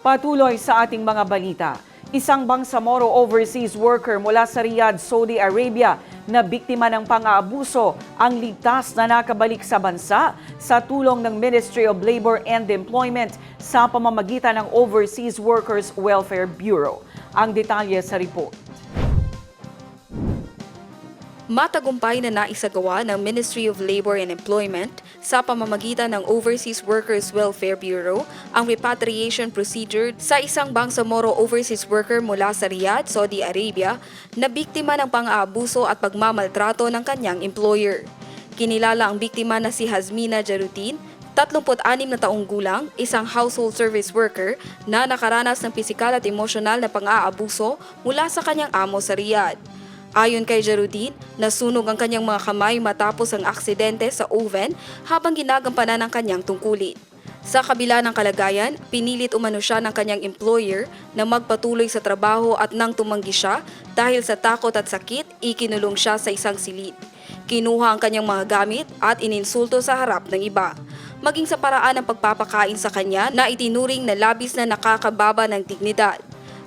Patuloy sa ating mga balita. Isang Bangsamoro overseas worker mula sa Riyadh, Saudi Arabia na biktima ng pang-aabuso ang ligtas na nakabalik sa bansa sa tulong ng Ministry of Labor and Employment sa pamamagitan ng Overseas Workers Welfare Bureau. Ang detalye sa report. Matagumpay na naisagawa ng Ministry of Labor and Employment sa pamamagitan ng Overseas Workers Welfare Bureau ang repatriation procedure sa isang Bangsamoro overseas worker mula sa Riyadh, Saudi Arabia na biktima ng pang-aabuso at pagmamaltrato ng kanyang employer. Kinilala ang biktima na si Hazmina Jarutin, 36 na taong gulang, isang household service worker na nakaranas ng pisikal at emosyonal na pang-aabuso mula sa kanyang amo sa Riyadh. Ayon kay Jarudin, nasunog ang kanyang mga kamay matapos ang aksidente sa oven habang ginagampanan ang kanyang tungkulin. Sa kabila ng kalagayan, pinilit umano siya ng kanyang employer na magpatuloy sa trabaho at nang tumanggi siya dahil sa takot at sakit, ikinulong siya sa isang silid. Kinuha ang kanyang mga gamit at ininsulto sa harap ng iba. Maging sa paraan ng pagpapakain sa kanya na itinuring na labis na nakakababa ng dignidad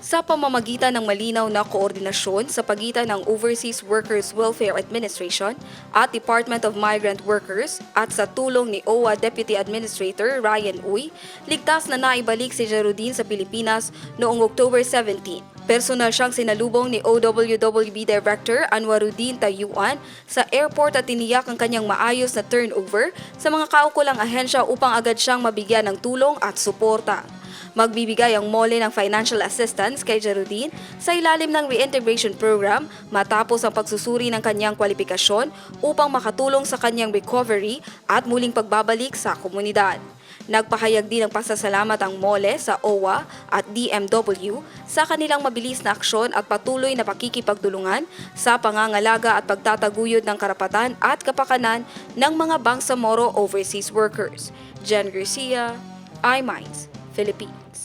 sa pamamagitan ng malinaw na koordinasyon sa pagitan ng Overseas Workers Welfare Administration at Department of Migrant Workers at sa tulong ni OWA Deputy Administrator Ryan Uy, ligtas na naibalik si Jarudin sa Pilipinas noong October 17. Personal siyang sinalubong ni OWWB Director Anwaruddin Tayuan sa airport at tiniyak ang kanyang maayos na turnover sa mga kaukulang ahensya upang agad siyang mabigyan ng tulong at suporta. Magbibigay ang mole ng financial assistance kay Jarudin sa ilalim ng reintegration program matapos ang pagsusuri ng kanyang kwalifikasyon upang makatulong sa kanyang recovery at muling pagbabalik sa komunidad. Nagpahayag din ng pasasalamat ang mole sa OWA at DMW sa kanilang mabilis na aksyon at patuloy na pakikipagtulungan sa pangangalaga at pagtataguyod ng karapatan at kapakanan ng mga Bangsamoro overseas workers. Jen Garcia, iMinds, Philippines.